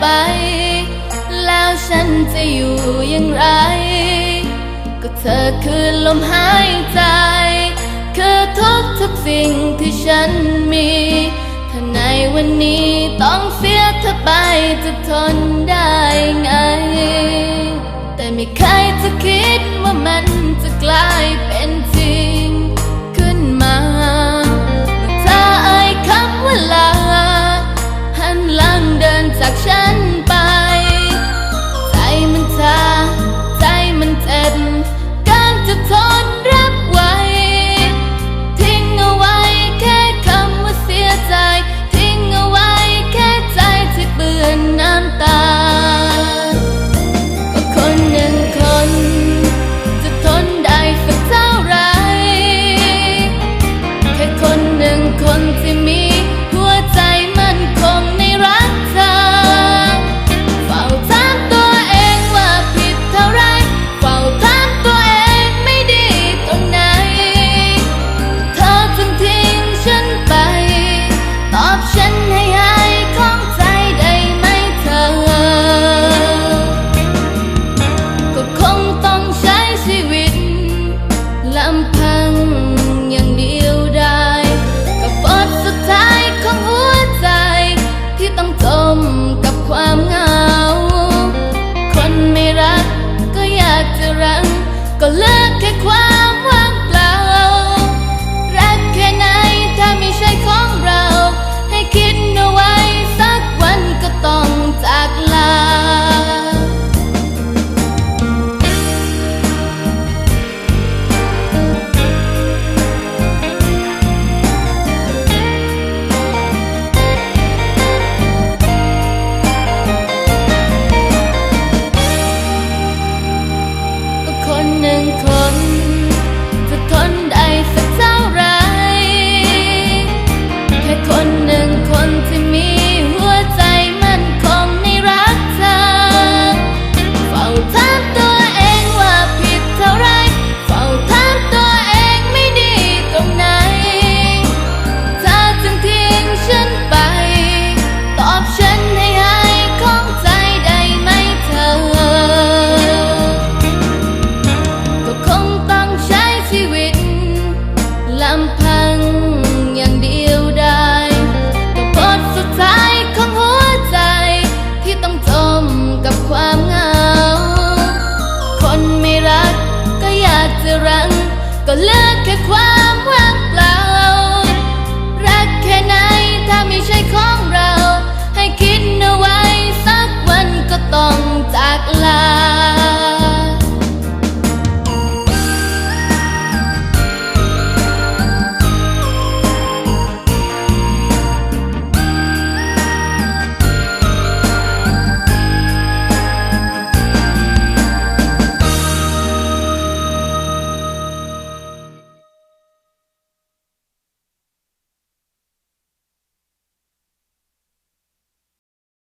ไป แล้วฉันจะอยู่อย่างไร ก็เธอคือลมหายใจ คือทุกทุกสิ่งที่ฉันมีถ้าในวันนี้ต้องเสียเธอไปจะทนได้ไง แต่ไม่เคยจะคิดว่ามันจะกลาย satisfaction กับความงาม look at what